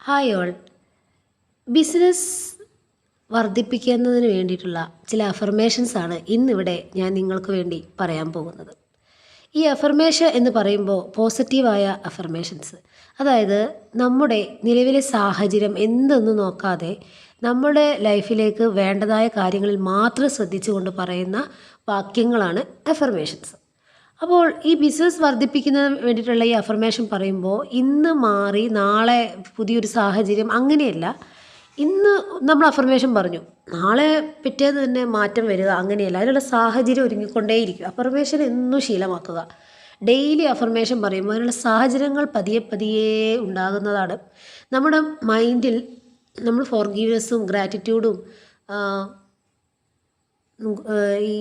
Hi all business വർദ്ധിപ്പിക്കുന്നതിന് വേണ്ടിയിട്ടുള്ള ചില അഫർമേഷൻസ് ആണ് ഇന്നിവിടെ ഞാൻ നിങ്ങൾക്ക് വേണ്ടി പറയാൻ പോകുന്നത്. ഈ അഫർമേഷൻ എന്ന് പറയുമ്പോൾ പോസിറ്റീവായ അഫർമേഷൻസ് അതായത് നമ്മുടെ നിലവിലെ സാഹചര്യം എന്തെന്ന് നോക്കാതെ നമ്മുടെ ലൈഫിലേക്ക് വേണ്ടതായ കാര്യങ്ങളിൽ മാത്രം ശ്രദ്ധിച്ചുകൊണ്ട് പറയുന്ന വാക്യങ്ങളാണ് അഫർമേഷൻസ് അപ്പോൾ ഈ ബിസിനസ് വർദ്ധിപ്പിക്കുന്നതിന് വേണ്ടിയിട്ടുള്ള ഈ അഫർമേഷൻ പറയുമ്പോൾ ഇന്ന് മാറി നാളെ പുതിയൊരു സാഹചര്യം അങ്ങനെയല്ല. ഇന്ന് നമ്മൾ അഫർമേഷൻ പറഞ്ഞു. നാളെ പിറ്റേന്ന് തന്നെ മാറ്റം വരിക അങ്ങനെയല്ല. അതിനുള്ള സാഹചര്യം ഒരുങ്ങിക്കൊണ്ടേയിരിക്കും. അഫർമേഷൻ എന്നും ശീലമാക്കുക. ഡെയിലി അഫർമേഷൻ പറയുമ്പോൾ അതിനുള്ള സാഹചര്യങ്ങൾ പതിയെ പതിയെ ഉണ്ടാകുന്നതാണ്. നമ്മുടെ മൈൻഡിൽ നമ്മൾ ഫോർഗീവ്നെസ്സും ഗ്രാറ്റിറ്റ്യൂഡും ഈ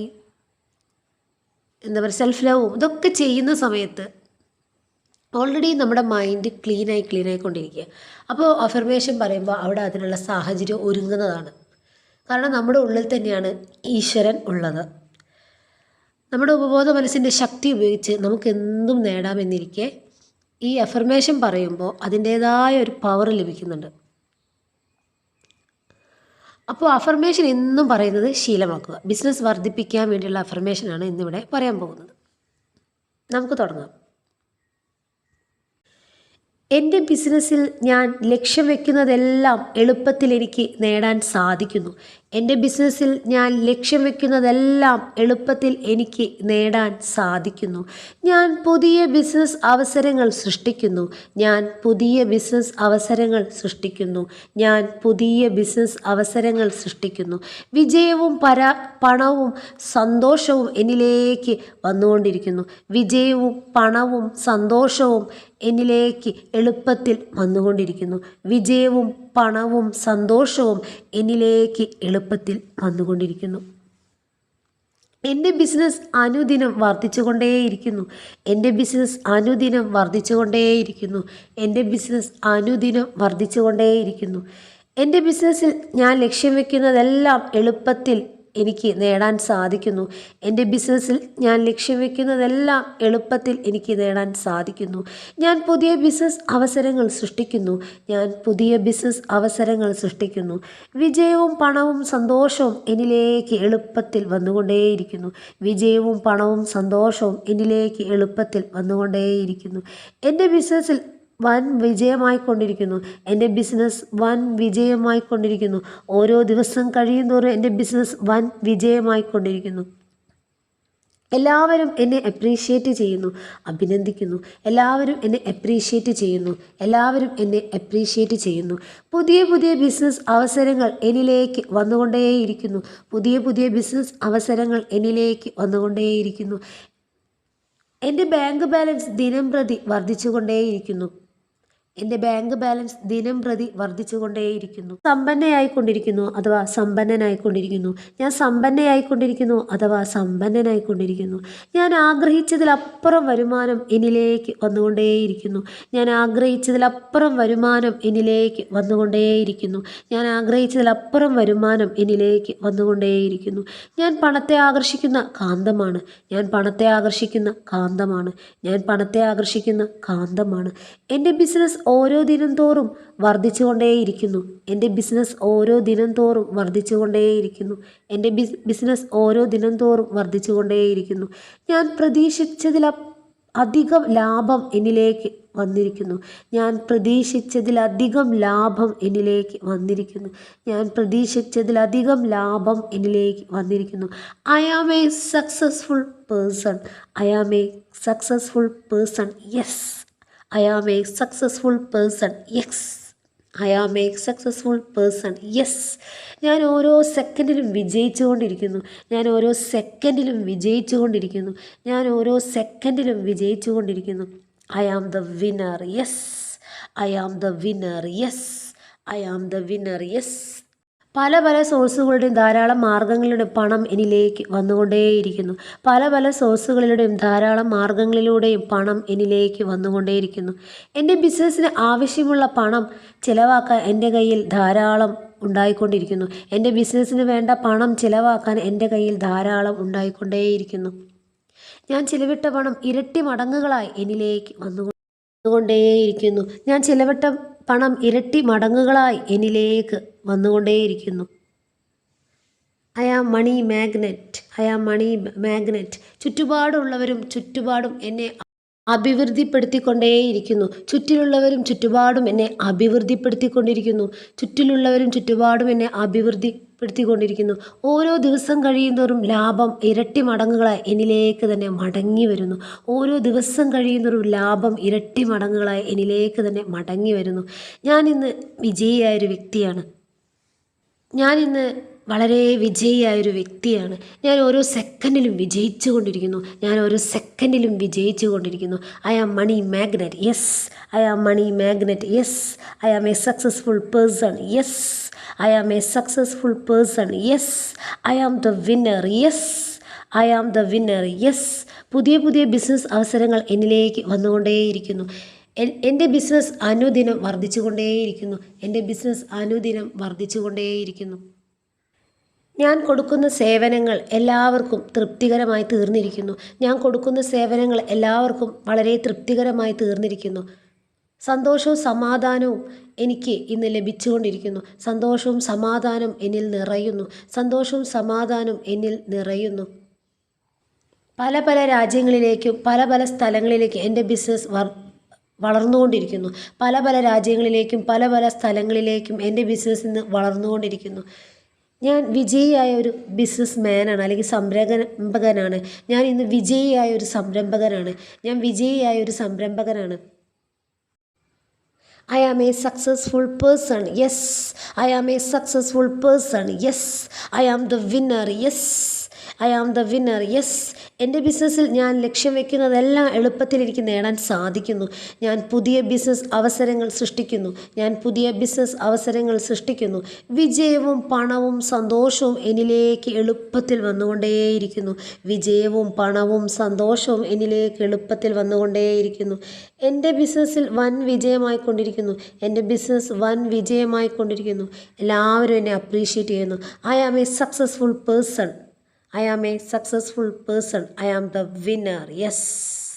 എന്താ പറയുക സെൽഫ് ലവും ഇതൊക്കെ ചെയ്യുന്ന സമയത്ത് ഓൾറെഡി നമ്മുടെ മൈൻഡ് ക്ലീനായി ക്ലീനായി കൊണ്ടിരിക്കുക അപ്പോൾ അഫർമേഷൻ പറയുമ്പോൾ അവിടെ അതിനുള്ള സാഹചര്യം ഒരുങ്ങുന്നതാണ്. കാരണം നമ്മുടെ ഉള്ളിൽ തന്നെയാണ് ഈശ്വരൻ ഉള്ളത്. നമ്മുടെ ഉപബോധ മനസ്സിന്റെ ശക്തി ഉപയോഗിച്ച് നമുക്ക് എന്തും നേടാമെന്നിരിക്കെ ഈ അഫർമേഷൻ പറയുമ്പോൾ അതിന്റേതായ ഒരു പവർ ലഭിക്കുന്നുണ്ട്. അപ്പോൾ അഫർമേഷൻ എന്നും പറയുന്നത് ശീലമാക്കുക. ബിസിനസ് വർദ്ധിപ്പിക്കാൻ വേണ്ടിയുള്ള അഫർമേഷനാണ് ഇന്നിവിടെ പറയാൻ പോകുന്നത്. നമുക്ക് തുടങ്ങാം. എന്റെ ബിസിനസ്സിൽ ഞാൻ ലക്ഷ്യം വെക്കുന്നതെല്ലാം എളുപ്പത്തിൽ എനിക്ക് നേടാൻ സാധിക്കുന്നു. എന്റെ ബിസിനസ്സിൽ ഞാൻ ലക്ഷ്യം വെക്കുന്നതെല്ലാം എളുപ്പത്തിൽ എനിക്ക് നേടാൻ സാധിക്കുന്നു. ഞാൻ പുതിയ ബിസിനസ് അവസരങ്ങൾ സൃഷ്ടിക്കുന്നു. ഞാൻ പുതിയ ബിസിനസ് അവസരങ്ങൾ സൃഷ്ടിക്കുന്നു. ഞാൻ പുതിയ ബിസിനസ് അവസരങ്ങൾ സൃഷ്ടിക്കുന്നു. വിജയവും പരാ പണവും സന്തോഷവും എന്നിലേക്ക് വന്നുകൊണ്ടിരിക്കുന്നു. വിജയവും പണവും സന്തോഷവും എന്നിലേക്ക് എളുപ്പത്തിൽ വന്നുകൊണ്ടിരിക്കുന്നു. വിജയവും പണവും സന്തോഷവും എന്നിലേക്ക് എളുപ്പത്തിൽ വന്നുകൊണ്ടിരിക്കുന്നു. എന്റെ ബിസിനസ് അനുദിനം വർദ്ധിച്ചുകൊണ്ടേയിരിക്കുന്നു. എന്റെ ബിസിനസ് അനുദിനം വർദ്ധിച്ചുകൊണ്ടേയിരിക്കുന്നു. എന്റെ ബിസിനസ് അനുദിനം വർദ്ധിച്ചുകൊണ്ടേയിരിക്കുന്നു. എന്റെ ബിസിനസ്സിൽ ഞാൻ ലക്ഷ്യം വയ്ക്കുന്നതെല്ലാം എളുപ്പത്തിൽ എനിക്ക് നേടാൻ സാധിക്കുന്നു. എന്റെ ബിസിനസ്സിൽ ഞാൻ ലക്ഷ്യം വയ്ക്കുന്നതെല്ലാം എളുപ്പത്തിൽ എനിക്ക് നേടാൻ സാധിക്കുന്നു. ഞാൻ പുതിയ ബിസിനസ് അവസരങ്ങൾ സൃഷ്ടിക്കുന്നു. ഞാൻ പുതിയ ബിസിനസ് അവസരങ്ങൾ സൃഷ്ടിക്കുന്നു. വിജയവും പണവും സന്തോഷവും എന്നിലേക്ക് എളുപ്പത്തിൽ വന്നുകൊണ്ടേയിരിക്കുന്നു. വിജയവും പണവും സന്തോഷവും എന്നിലേക്ക് എളുപ്പത്തിൽ വന്നുകൊണ്ടേയിരിക്കുന്നു. എന്റെ ബിസിനസ്സിൽ വൻ വിജയമായിക്കൊണ്ടിരിക്കുന്നു. എന്റെ ബിസിനസ് വൻ വിജയമായിക്കൊണ്ടിരിക്കുന്നു. ഓരോ ദിവസം കഴിയുന്തോറും എന്റെ ബിസിനസ് വൻ വിജയമായിക്കൊണ്ടിരിക്കുന്നു. എല്ലാവരും എന്നെ അപ്രീഷിയേറ്റ് ചെയ്യുന്നു. അഭിനന്ദിക്കുന്നു. എല്ലാവരും എന്നെ അപ്രീഷിയേറ്റ് ചെയ്യുന്നു. എല്ലാവരും എന്നെ അപ്രീഷിയേറ്റ് ചെയ്യുന്നു. പുതിയ പുതിയ ബിസിനസ് അവസരങ്ങൾ എന്നിലേക്ക് വന്നുകൊണ്ടേയിരിക്കുന്നു. പുതിയ പുതിയ ബിസിനസ് അവസരങ്ങൾ എന്നിലേക്ക് വന്നുകൊണ്ടേയിരിക്കുന്നു. എന്റെ ബാങ്ക് ബാലൻസ് ദിനം പ്രതി വർദ്ധിച്ചുകൊണ്ടേയിരിക്കുന്നു. എന്റെ ബാങ്ക് ബാലൻസ് ദിനം പ്രതി വർദ്ധിച്ചുകൊണ്ടേയിരിക്കുന്നു. സമ്പന്നയായിക്കൊണ്ടിരിക്കുന്നു അഥവാ സമ്പന്നനായിക്കൊണ്ടിരിക്കുന്നു. ഞാൻ സമ്പന്നയായിക്കൊണ്ടിരിക്കുന്നു അഥവാ സമ്പന്നനായിക്കൊണ്ടിരിക്കുന്നു. ഞാൻ ആഗ്രഹിച്ചതിലപ്പുറം വരുമാനം എന്നിലേക്ക് വന്നുകൊണ്ടേയിരിക്കുന്നു. ഞാൻ ആഗ്രഹിച്ചതിലപ്പുറം വരുമാനം എന്നിലേക്ക് വന്നുകൊണ്ടേയിരിക്കുന്നു. ഞാൻ ആഗ്രഹിച്ചതിലപ്പുറം വരുമാനം എന്നിലേക്ക് വന്നുകൊണ്ടേയിരിക്കുന്നു. ഞാൻ പണത്തെ ആകർഷിക്കുന്ന കാന്തമാണ്. ഞാൻ പണത്തെ ആകർഷിക്കുന്ന കാന്തമാണ്. ഞാൻ പണത്തെ ആകർഷിക്കുന്ന കാന്തമാണ്. എന്റെ ബിസിനസ് ഓരോ ദിനം തോറും വർദ്ധിച്ചുകൊണ്ടേയിരിക്കുന്നു എന്റെ ബിസിനസ് ഓരോ ദിനം തോറും വർദ്ധിച്ചുകൊണ്ടേയിരിക്കുന്നു എന്റെ ബിസിനസ് ഓരോ ദിനം തോറും വർദ്ധിച്ചുകൊണ്ടേയിരിക്കുന്നു ഞാൻ പ്രതീക്ഷിച്ചതില അധികം ലാഭം എന്നിലേക്ക് വന്നിരിക്കുന്നു. ഞാൻ പ്രതീക്ഷിച്ചതിലധികം ലാഭം എന്നിലേക്ക് വന്നിരിക്കുന്നു. ഞാൻ പ്രതീക്ഷിച്ചതിലധികം ലാഭം എന്നിലേക്ക് വന്നിരിക്കുന്നു. I am a successful person I am a successful person yes I am a successful person yes I am a successful person yes ഞാൻ ഓരോ സെക്കൻഡിലും വിജയിച്ചുകൊണ്ടിരിക്കുന്നു. ഞാൻ ഓരോ സെക്കൻഡിലും വിജയിച്ചുകൊണ്ടിരിക്കുന്നു. ഞാൻ ഓരോ സെക്കൻഡിലും വിജയിച്ചുകൊണ്ടിരിക്കുന്നു. I am the winner yes I am the winner yes I am the winner yes പല പല സോഴ്സുകളുടെയും ധാരാളം മാർഗങ്ങളിലൂടെയും പണം എന്നിലേക്ക് വന്നുകൊണ്ടേയിരിക്കുന്നു. പല പല സോഴ്സുകളിലൂടെയും ധാരാളം മാർഗങ്ങളിലൂടെയും പണം എന്നിലേക്ക് വന്നുകൊണ്ടേയിരിക്കുന്നു. എന്റെ ബിസിനസ്സിന് ആവശ്യമുള്ള പണം ചിലവാക്കാൻ എന്റെ കയ്യിൽ ധാരാളം ഉണ്ടായിക്കൊണ്ടിരിക്കുന്നു. എന്റെ ബിസിനസ്സിന് വേണ്ട പണം ചിലവാക്കാൻ എന്റെ കയ്യിൽ ധാരാളം ഉണ്ടായിക്കൊണ്ടേയിരിക്കുന്നു. ഞാൻ ചിലവിട്ട പണം ഇരട്ടി മടങ്ങുകളായി എന്നിലേക്ക് വന്നു വന്നുകൊണ്ടേയിരിക്കുന്നു. ഞാൻ ചിലവിട്ട പണം ഇരട്ടി മടങ്ങുകളായി എന്നിലേക്ക് വന്നുകൊണ്ടേയിരിക്കുന്നു. I am money magnet I am money magnet ചുറ്റുപാടുള്ളവരും ചുറ്റുപാടും എന്നെ അഭിവൃദ്ധിപ്പെടുത്തിക്കൊണ്ടേയിരിക്കുന്നു. ചുറ്റിലുള്ളവരും ചുറ്റുപാടും എന്നെ അഭിവൃദ്ധിപ്പെടുത്തിക്കൊണ്ടിരിക്കുന്നു. ചുറ്റിലുള്ളവരും ചുറ്റുപാടും എന്നെ അഭിവൃദ്ധി പ്പെടുത്തിക്കൊണ്ടിരിക്കുന്നു ഓരോ ദിവസം കഴിയുന്തോറും ലാഭം ഇരട്ടി മടങ്ങുകളായി എന്നിലേക്ക് തന്നെ മടങ്ങി വരുന്നു. ഓരോ ദിവസം കഴിയുന്തോറും ലാഭം ഇരട്ടി മടങ്ങുകളായി എന്നിലേക്ക് തന്നെ മടങ്ങി വരുന്നു. ഞാൻ ഇന്ന് വിജയിയായൊരു വ്യക്തിയാണ്. ഞാൻ ഇന്ന് വളരെ വിജയിയായ ഒരു വ്യക്തിയാണ്. ഞാൻ ഓരോ സെക്കൻഡിലും വിജയിച്ചു കൊണ്ടിരിക്കുന്നു ഞാൻ ഓരോ സെക്കൻഡിലും വിജയിച്ചു കൊണ്ടിരിക്കുന്നു I am money magnet yes I am money magnet yes I am a successful person yes I am a successful person yes I am the winner yes I am the winner yes പുതിയ പുതിയ business അവസരങ്ങൾ എന്നിലേക്ക് വന്നുകൊണ്ടേയിരിക്കുന്നു. എന്റെ business അനുദിനം വർദ്ധിച്ചുകൊണ്ടേയിരിക്കുന്നു. എന്റെ business അനുദിനം വർദ്ധിച്ചുകൊണ്ടേയിരിക്കുന്നു. ഞാൻ കൊടുക്കുന്ന സേവനങ്ങൾ എല്ലാവർക്കും തൃപ്തികരമായി തീർന്നിരിക്കുന്നു. ഞാൻ കൊടുക്കുന്ന സേവനങ്ങൾ എല്ലാവർക്കും വളരെ തൃപ്തികരമായി തീർന്നിരിക്കുന്നു. സന്തോഷവും സമാധാനവും എനിക്ക് ഇന്ന് ലഭിച്ചുകൊണ്ടിരിക്കുന്നു. സന്തോഷവും സമാധാനം എന്നിൽ നിറയുന്നു. സന്തോഷവും സമാധാനം എന്നിൽ നിറയുന്നു. പല പല രാജ്യങ്ങളിലേക്കും പല പല സ്ഥലങ്ങളിലേക്കും എന്റെ ബിസിനസ് വളർന്നുകൊണ്ടിരിക്കുന്നു. പല പല രാജ്യങ്ങളിലേക്കും പല പല സ്ഥലങ്ങളിലേക്കും എന്റെ ബിസിനസ് ഇന്ന് വളർന്നുകൊണ്ടിരിക്കുന്നു. ഞാൻ വിജയിയായ ഒരു ബിസിനസ് മാനാണ് അല്ലെങ്കിൽ സംരംഭകനാണ്. ഞാൻ ഇന്ന് വിജയിയായ ഒരു സംരംഭകനാണ്. ഞാൻ വിജയിയായ ഒരു സംരംഭകനാണ്. I am a successful person yes I am a successful person yes I am the winner Yes, I am the winner yes എന്റെ ബിസിനസ്സിൽ ഞാൻ ലക്ഷ്യം വെക്കുന്നതെല്ലാം എളുപ്പത്തിൽ എനിക്ക് നേടാൻ സാധിക്കുന്നു. ഞാൻ പുതിയ ബിസിനസ് അവസരങ്ങൾ സൃഷ്ടിക്കുന്നു. ഞാൻ പുതിയ ബിസിനസ് അവസരങ്ങൾ സൃഷ്ടിക്കുന്നു. വിജയവും പണവും സന്തോഷവും എന്നിലേക്ക് എളുപ്പത്തിൽ വന്നുകൊണ്ടേയിരിക്കുന്നു. വിജയവും പണവും സന്തോഷവും എന്നിലേക്ക് എളുപ്പത്തിൽ വന്നുകൊണ്ടേയിരിക്കുന്നു. എന്റെ ബിസിനസ്സിൽ വൻ വിജയമായി കൊണ്ടിരിക്കുന്നു എന്റെ ബിസിനസ് വൻ വിജയമായി കൊണ്ടിരിക്കുന്നു എല്ലാവരും എന്നെ അപ്രീഷിയേറ്റ് ചെയ്യുന്നു. I am a successful person I am a successful person. I am the winner. Yes.